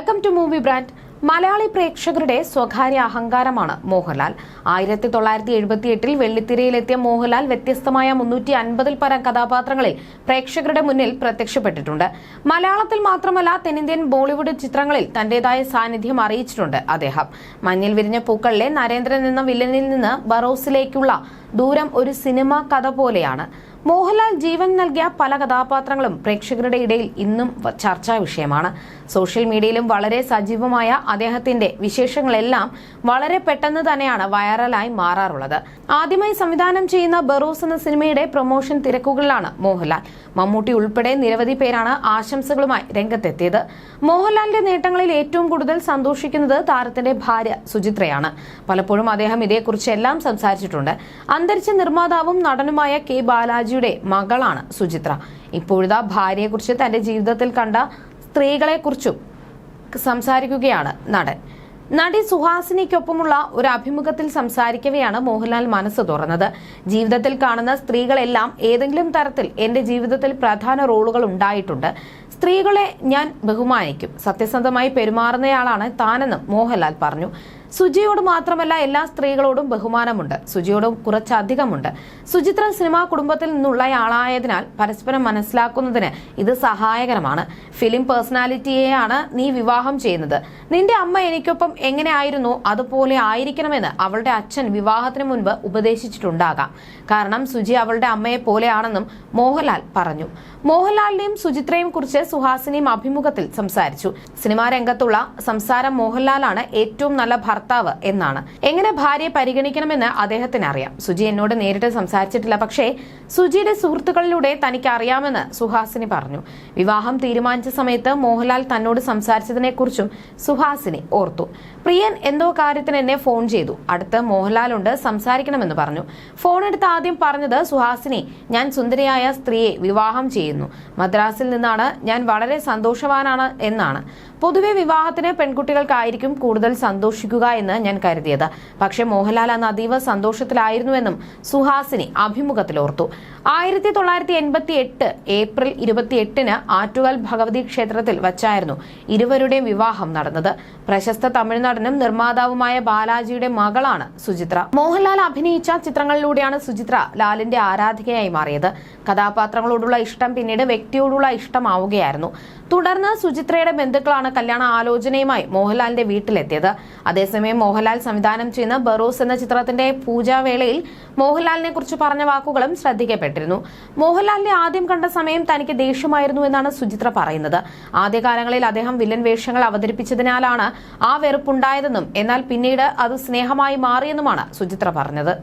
Welcome to movie brand Malayali പ്രേക്ഷകരുടെ സ്വകാര്യ അഹങ്കാരമാണ് മോഹൻലാൽ. ആയിരത്തി തൊള്ളായിരത്തി എഴുപത്തി എട്ടിൽ വെള്ളിത്തിരയിലെത്തിയ മോഹൻലാൽ വ്യത്യസ്തമായ മുന്നൂറ്റി അൻപതിൽ പരം കഥാപാത്രങ്ങളിൽ പ്രേക്ഷകരുടെ മുന്നിൽ പ്രത്യക്ഷപ്പെട്ടിട്ടുണ്ട്. മലയാളത്തിൽ മാത്രമല്ല തെന്നിന്ത്യൻ ബോളിവുഡ് ചിത്രങ്ങളിൽ തന്റേതായ സാന്നിധ്യം അറിയിച്ചിട്ടുണ്ട് അദ്ദേഹം. മഞ്ഞിൽ വിരിഞ്ഞ പൂക്കളിലെ നരേന്ദ്രൻ എന്ന വില്ലനിൽ നിന്ന് ബറോസിലേക്കുള്ള ദൂരം ഒരു സിനിമ കഥ പോലെയാണ്. മോഹൻലാൽ ജീവൻ നൽകിയ പല കഥാപാത്രങ്ങളും പ്രേക്ഷകരുടെ ഇടയിൽ ഇന്നും ചർച്ചാ വിഷയമാണ്. സോഷ്യൽ മീഡിയയിലും വളരെ സജീവമായ അദ്ദേഹത്തിന്റെ വിശേഷങ്ങളെല്ലാം വളരെ പെട്ടെന്ന് തന്നെയാണ് വൈറലായി മാറാറുള്ളത്. ആദ്യമായി സംവിധാനം ചെയ്യുന്ന ബറോസ് എന്ന സിനിമയുടെ പ്രൊമോഷൻ തിരക്കുകളിലാണ് മോഹൻലാൽ. മമ്മൂട്ടി ഉൾപ്പെടെ നിരവധി പേരാണ് ആശംസകളുമായി രംഗത്തെത്തിയത്. മോഹൻലാലിന്റെ നേട്ടങ്ങളിൽ ഏറ്റവും കൂടുതൽ സന്തോഷിക്കുന്നത് താരത്തിന്റെ ഭാര്യ സുചിത്രയാണ്. പലപ്പോഴും അദ്ദേഹം ഇതേക്കുറിച്ചെല്ലാം സംസാരിച്ചിട്ടുണ്ട്. അന്തരിച്ച നിർമ്മാതാവും നടനുമായ കെ ബാലാജിയുടെ മകളാണ് സുചിത്ര. ഇപ്പോഴിതാ ഭാര്യയെക്കുറിച്ച് തന്റെ ജീവിതത്തിൽ കണ്ട സ്ത്രീകളെക്കുറിച്ചും സംസാരിക്കുകയാണ് നടൻ. നടി സുഹാസിനിക്കൊപ്പമുള്ള ഒരു അഭിമുഖത്തിൽ സംസാരിക്കവെയാണ് മോഹൻലാൽ മനസ്സ് തുറന്നത്. ജീവിതത്തിൽ കാണുന്ന സ്ത്രീകളെല്ലാം ഏതെങ്കിലും തരത്തിൽ എന്റെ ജീവിതത്തിൽ പ്രധാന റോളുകൾ ഉണ്ടായിട്ടുണ്ട്. സ്ത്രീകളെ ഞാൻ ബഹുമാനിക്കും. സത്യസന്ധമായി പെരുമാറുന്നയാളാണ് താനെന്നും മോഹൻലാൽ പറഞ്ഞു. സുജിയോട് മാത്രമല്ല എല്ലാ സ്ത്രീകളോടും ബഹുമാനമുണ്ട്. സുജിയോടും കുറച്ചധികമുണ്ട് സുചിത്ര സിനിമാ കുടുംബത്തിൽ നിന്നുള്ളയാളായതിനാൽ പരസ്പരം മനസ്സിലാക്കുന്നതിന് ഇത് സഹായകരമാണ്. ഫിലിം പേഴ്സണാലിറ്റിയെയാണ് നീ വിവാഹം ചെയ്യുന്നത്. നിന്റെ അമ്മ എനിക്കൊപ്പം എങ്ങനെയായിരുന്നു? അതുപോലെ ആയിരിക്കണമെന്ന് അവളുടെ അച്ഛൻ വിവാഹത്തിന് മുൻപ് ഉപദേശിച്ചിട്ടുണ്ടാകാം. കാരണം സുജി അവളുടെ അമ്മയെ പോലെയാണെന്നും മോഹൻലാൽ പറഞ്ഞു. മോഹൻലാലിനെയും സുചിത്രയും കുറിച്ച് സുഹാസിനിയും അഭിമുഖത്തിൽ സംസാരിച്ചു. സിനിമാ രംഗത്തുള്ള സംസാരം മോഹൻലാലാണ് ഏറ്റവും നല്ല ഭർത്താവ് എന്നാണ്. എങ്ങനെ ഭാര്യയെ പരിഗണിക്കണമെന്ന് അദ്ദേഹത്തിന് അറിയാം. സുജി എന്നോട് നേരിട്ട് സംസാരിച്ചിട്ടില്ല. പക്ഷേ സുജിയുടെ സുഹൃത്തുക്കളിലൂടെ തനിക്ക് അറിയാമെന്ന് സുഹാസിനി പറഞ്ഞു. വിവാഹം തീരുമാനിച്ച സമയത്ത് മോഹൻലാൽ തന്നോട് സംസാരിച്ചതിനെക്കുറിച്ചും സുഹാസിനി ഓർത്തു. പ്രിയൻ എന്തോ കാര്യത്തിന് എന്നെ ഫോൺ ചെയ്തു. അടുത്ത് മോഹൻലാലുണ്ട് സംസാരിക്കണമെന്ന് പറഞ്ഞു. ഫോൺ എടുത്ത് ആദ്യം പറഞ്ഞത് സുഹാസിനി ഞാൻ സുന്ദരിയായ സ്ത്രീയെ വിവാഹം ചെയ്യുന്നു. മദ്രാസിൽ നിന്നാണ്. ഞാൻ വളരെ സന്തോഷവാനാണ് എന്നാണ്. പൊതുവെ വിവാഹത്തിന് പെൺകുട്ടികൾക്കായിരിക്കും കൂടുതൽ സന്തോഷിക്കുക എന്ന് ഞാൻ കരുതിയത്. പക്ഷേ മോഹൻലാൽ അന്ന് അതീവ സന്തോഷത്തിലായിരുന്നുവെന്നും സുഹാസിനി അഭിമുഖത്തിൽ ഓർത്തു. ആയിരത്തി തൊള്ളായിരത്തി എൺപത്തി എട്ട് ഏപ്രിൽ ഇരുപത്തി എട്ടിന് ആറ്റുകാൽ ഭഗവതി ക്ഷേത്രത്തിൽ വച്ചായിരുന്നു ഇരുവരുടെയും വിവാഹം നടന്നത്. പ്രശസ്ത തമിഴ്നാടനും നിർമ്മാതാവുമായ ബാലാജിയുടെ മകളാണ് സുചിത്ര. മോഹൻലാൽ അഭിനയിച്ച ചിത്രങ്ങളിലൂടെയാണ് സുചിത്ര ലാലിന്റെ ആരാധികയായി മാറിയത്. കഥാപാത്രങ്ങളോടുള്ള ഇഷ്ടം പിന്നീട് വ്യക്തിയോടുള്ള ഇഷ്ടമാവുകയായിരുന്നു. തുടർന്ന് സുചിത്രയുടെ ബന്ധുക്കളാണ് കല്യാണ ആലോചനയുമായി മോഹൻലാലിന്റെ വീട്ടിലെത്തിയത്. അതേസമയം മോഹൻലാൽ സംവിധാനം ചെയ്യുന്ന ബറോസ് എന്ന ചിത്രത്തിന്റെ പൂജാവേളയിൽ മോഹൻലാലിനെ കുറിച്ച് പറഞ്ഞ വാക്കുകളും ശ്രദ്ധിക്കപ്പെട്ടിരുന്നു. മോഹൻലാലിനെ ആദ്യം കണ്ട സമയം തനിക്ക് ദേഷ്യമായിരുന്നു എന്നാണ് സുചിത്ര പറയുന്നത്. ആദ്യകാലങ്ങളിൽ അദ്ദേഹം വില്ലൻ വേഷങ്ങൾ അവതരിപ്പിച്ചതിനാലാണ് ആ വെറുപ്പുണ്ടായതെന്നും എന്നാൽ പിന്നീട് അത് സ്നേഹമായി മാറിയെന്നുമാണ് സുചിത്ര പറഞ്ഞത്.